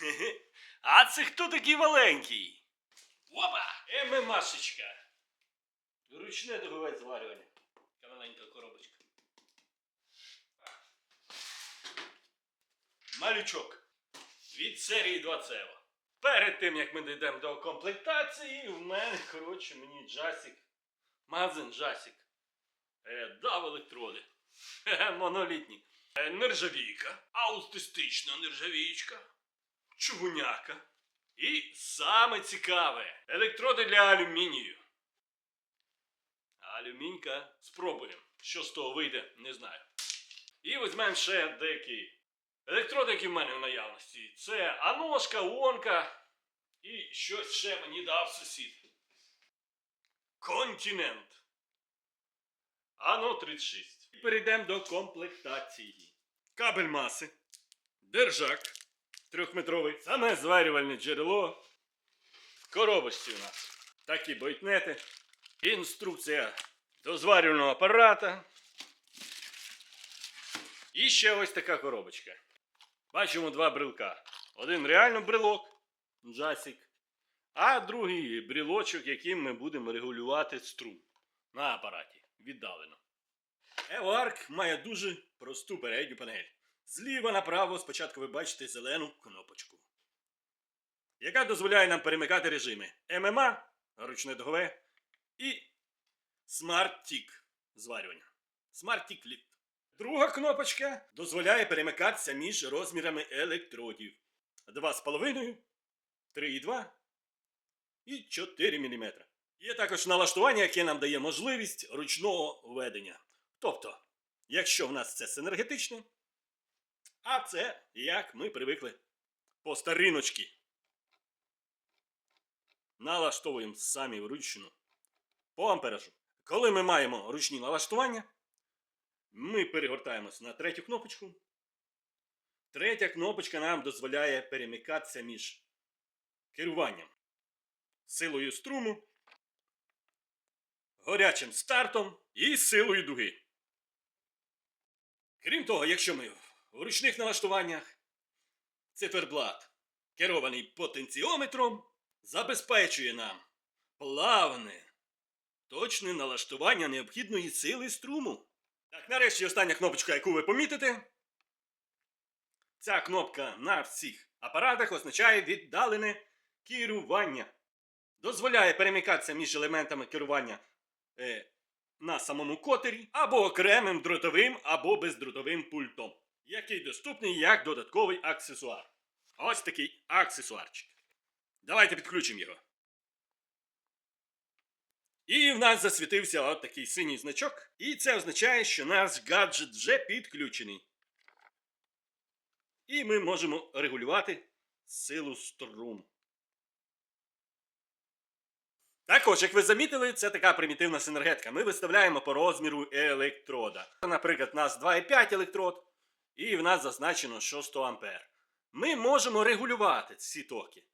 А це хто такий маленький? Опа! ММАшечка. Ручне дугове зварювання. Така маленька коробочка. Малючок. Від серії 2 цева. Перед тим, як ми дійдемо до комплектації, в мене, коротше, мені джасик. Магазин джасик. Е, дав електроди. Монолітні. Е, нержавійка. Аутистична нержавійка. Чугуняка. І саме цікаве електроди для алюмінію. Алюмінька спробуємо. Що з того вийде, не знаю. І візьмемо ще деякі електроди, які в мене в наявності. Це аношка, онка і щось ще мені дав сусід. Континент. Ано 36. І Перейдемо до комплектації. Кабель маси. Держак. Трьохметровий. Саме зварювальне джерело. В коробочці у нас такі бойтнети. Інструкція до зварювального апарата. І ще ось така коробочка. Бачимо два брелка. Один реально брелок, джасик, а другий брелочок, яким ми будемо регулювати струм на апараті віддалено. EOARC має дуже просту передню панель. Зліва направо спочатку ви бачите зелену кнопочку, яка дозволяє нам перемикати режими ММА, ручне догове, і Tick зварювання. Lift. Друга кнопочка дозволяє перемикатися між розмірами електродів. 2,5, 3,2 і 4 мм. Є також налаштування, яке нам дає можливість ручного ведення. Тобто, якщо в нас це синергетичне, а це як ми привикли по стариночки. Налаштовуємо самі вручну по амперажу. Коли ми маємо ручні налаштування, ми перегортаємось на третю кнопочку. Третя кнопочка нам дозволяє перемикатися між керуванням, силою струму, горячим стартом і силою дуги. Крім того, якщо ми в ручних налаштуваннях, циферблат, керований потенціометром, забезпечує нам плавне, точне налаштування необхідної сили струму. Так, нарешті остання кнопочка, яку ви помітите. Ця кнопка на всіх апаратах означає віддалене керування. Дозволяє перемикатися між елементами керування е, на самому котері або окремим дротовим або бездротовим пультом, який доступний як додатковий аксесуар. Ось такий аксесуарчик. Давайте підключимо його. І в нас засвітився от такий синій значок. І це означає, що наш гаджет вже підключений. І ми можемо регулювати силу струму. Також, як ви замітили, це така примітивна синергетика. Ми виставляємо по розміру електрода. Наприклад, у нас 2,5 електрод, і в нас зазначено, що 100 А. Ми можемо регулювати ці токи.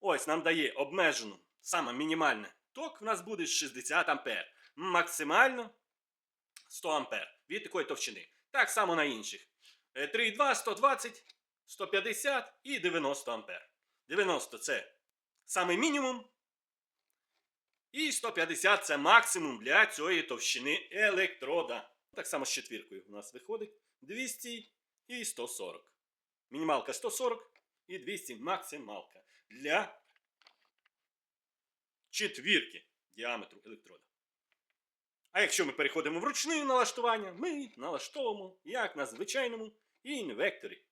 Ось нам дає обмежену, саме мінімальне ток в нас буде 60 А. Максимально 100 А від такої товщини. Так само на інших. Е, 3,2, 120, 150 і 90 А. 90 це саме мінімум. І 150 це максимум для цієї товщини електрода. Так само з четвіркою у нас виходить 200 і 140. Мінімалка 140 і 200 максималка для четвірки діаметру електрода. А якщо ми переходимо в ручне налаштування, ми налаштовуємо як на звичайному інвекторі.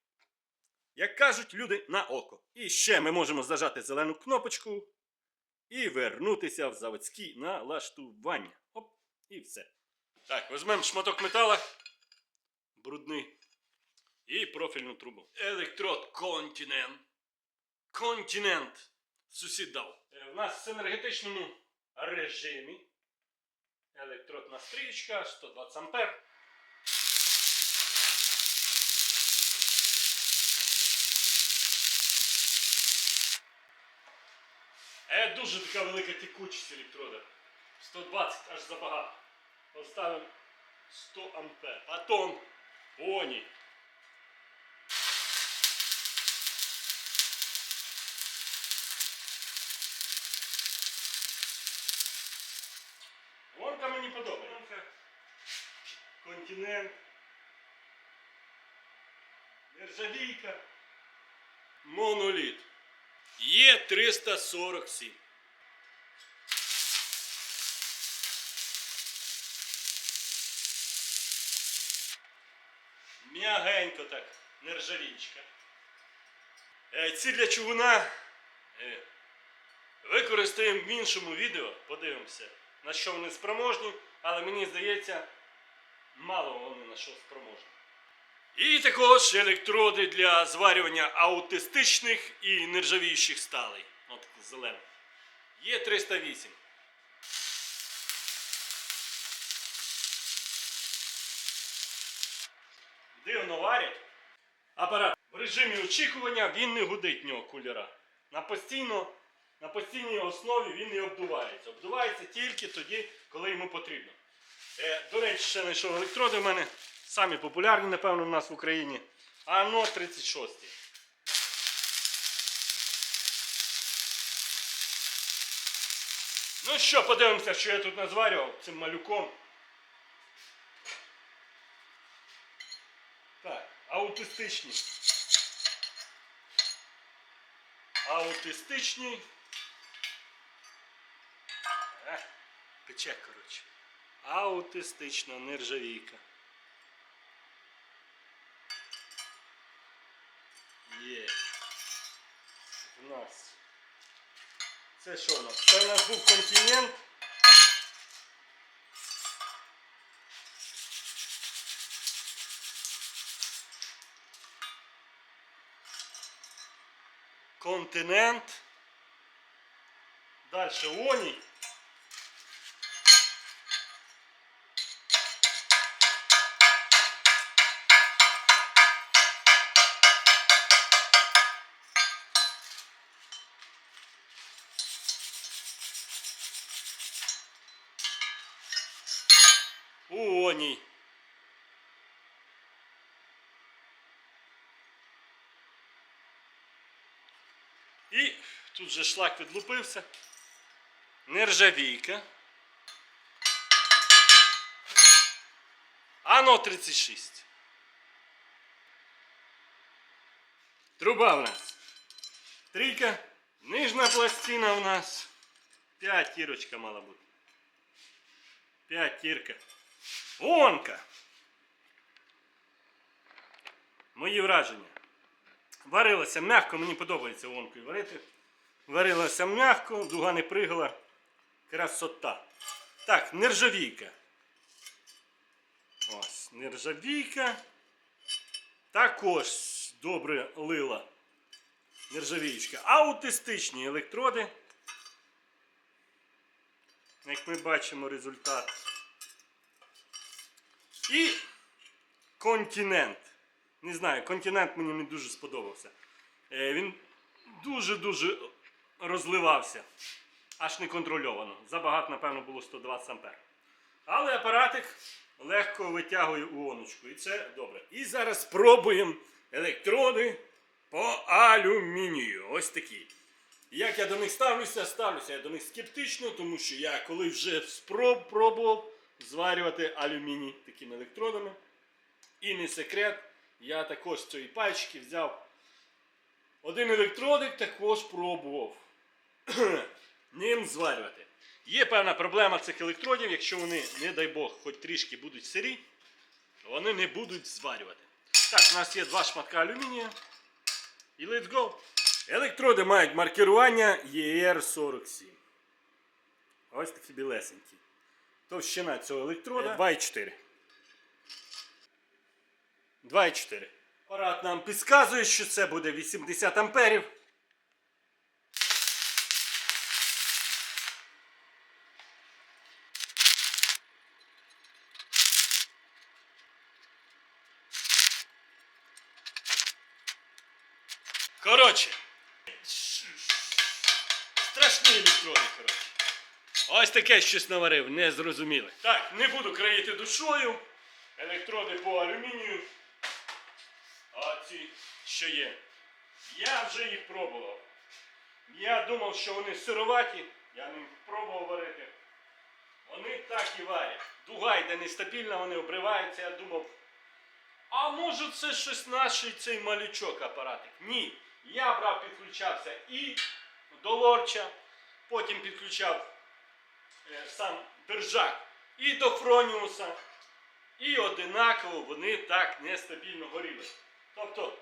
Як кажуть люди на око. І ще ми можемо зажати зелену кнопочку і вернутися в заводські налаштування. Оп, і все. Так, візьмемо шматок метала, брудний, і профільну трубу. Електрод континент. Континент. Сусід дав. Е, В нас в синергетичному режимі. Електродна стрічка, 120 ампер. Е, дуже така велика текучість електрода. 120 аж забагато. Поставимо 100 ампер. Потом поні. Континент. Нержавійка. Моноліт. Є 347. М'ягенько так, нержавічка. Е, Ці для чугуна е, використаємо в іншому відео, подивимося, на що вони спроможні, але мені здається, мало вони на що спроможні. І також електроди для зварювання аутистичних і нержавіючих сталей. От зелені. Є 308. Дивно варять. Апарат в режимі очікування він не гудить нього кулера. На, постійно, на постійній основі він не обдувається. Обдувається тільки тоді, коли йому потрібно. Е, до речі, ще знайшов електроди в мене. Самі популярні, напевно, в нас в Україні. АНО 36. Ну що, подивимося, що я тут назварював цим малюком. Так, аутистичні. Аутистичні. Е, пече, коротше. Аутистична нержавійка. Є. У нас. Це що у нас? Це у нас був континент. Континент. Дальше Оні. Уоній. І тут же шлак відлупився. Нержавійка. Ано 36. Труба в нас. Трійка. Нижня пластина у нас. П'ять тірочка мала бути. П'ять тірка. Онка. Мої враження. Варилася м'яко, мені подобається онкою варити. Варилася м'яко, дуга не пригала. Красота. Так, нержавійка. Ось, нержавійка. Також добре лила. Нержавіючка. Аутистичні електроди. Як ми бачимо результат. І континент. Не знаю, континент мені не дуже сподобався. Е, Він дуже-дуже розливався. Аж неконтрольовано. Забагато, напевно, було 120 ампер. Але апаратик легко витягує уоночку. І це добре. І зараз спробуємо електроди по алюмінію. Ось такі. Як я до них ставлюся, ставлюся я до них скептично, тому що я коли вже спроб пробував зварювати алюміній такими електродами. І не секрет, я також з цієї пальчики взяв один електродик, також пробував ним зварювати. Є певна проблема цих електродів, якщо вони, не дай Бог, хоч трішки будуть сирі, вони не будуть зварювати. Так, у нас є два шматка алюмінія. І let's go! Електроди мають маркерування ER47. Ось такі білесенькі. Товщина цього електрода 2,4. 2,4. Апарат нам підказує, що це буде 80 амперів. Коротше. Страшні електроди, коротше. Ось таке щось наварив, незрозуміле. Так, не буду країти душою. Електроди по алюмінію. А ці що є. Я вже їх пробував. Я думав, що вони сироваті. Я не пробував варити. Вони так і варять. Дуга йде нестабільно, вони обриваються. Я думав, а може це щось наш цей малючок апаратик? Ні. Я брав, підключався і до лорча, потім підключав сам держак і до Фроніуса. І одинаково вони так нестабільно горіли. Тобто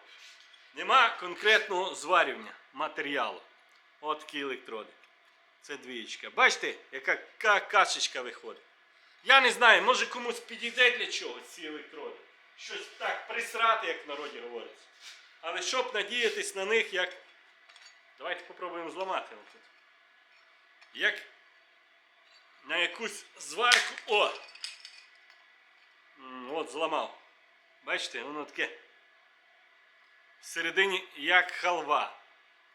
нема конкретного зварювання матеріалу. От такі електроди. Це двієчка. Бачите, яка ка- кашечка виходить. Я не знаю, може комусь підійде для чогось ці електроди. Щось так присрати, як в народі говориться. Але щоб надіятись на них, як. Давайте попробуємо зламати. Як на якусь зварку. О! От зламав. Бачите, воно таке. Всередині як халва.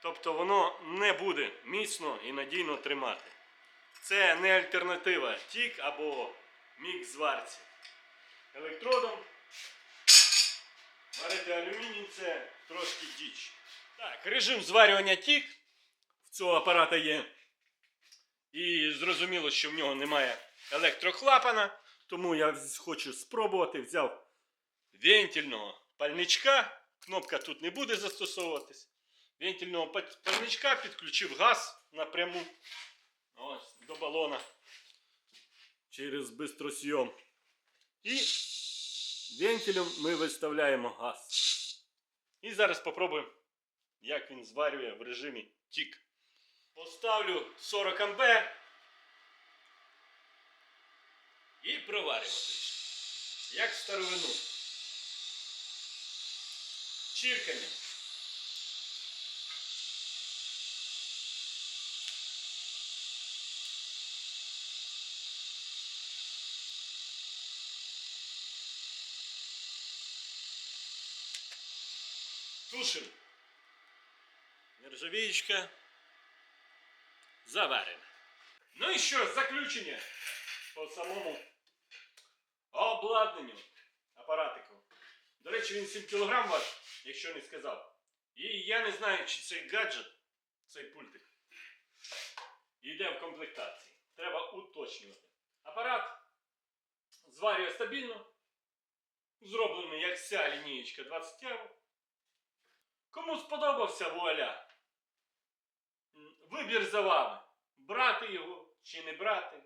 Тобто воно не буде міцно і надійно тримати. Це не альтернатива тік або мікс зварці. Електродом варити алюміній це трошки діч. Так, режим зварювання тік в цього апарата є. І зрозуміло, що в нього немає електроклапана, тому я хочу спробувати. Взяв вентильного пальничка. Кнопка тут не буде застосовуватись. Вентильного пальничка підключив газ напряму ось, до балона через бистросйом. І вентилем ми виставляємо газ. І зараз попробуємо, як він зварює в режимі тік. Поставлю 40 ампер і проваримо трішки. Як старовину. Чирканням. Тушим. Нержавіючка. Заварена. Ну і що, заключення по самому обладнанню апаратику. До речі, він 7 кг важить, якщо не сказав. І я не знаю, чи цей гаджет, цей пультик, йде в комплектації. Треба уточнювати. Апарат зварює стабільно. Зроблений як вся лінієчка 20 євро. Кому сподобався вуаля? Вибір за вами. Брати його чи не брати.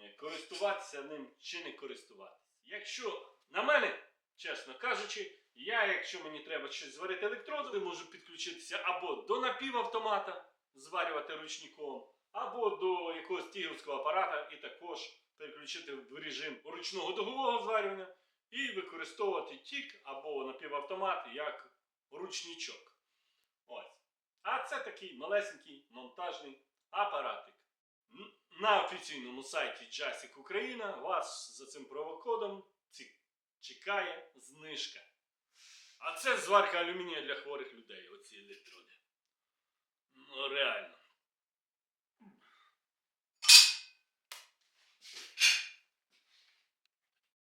Е, Користуватися ним чи не користуватися. Якщо на мене, чесно кажучи, я, якщо мені треба щось зварити електроди, можу підключитися або до напівавтомата, зварювати ручником, або до якогось тігровського апарата і також переключити в режим ручного дугового зварювання і використовувати тік або напівавтомат як ручничок. А це такий малесенький монтажний апаратик. На офіційному сайті Jasic Україна вас за цим провокодом чекає знижка. А це зварка алюмінія для хворих людей, оці електроди. Ну, реально.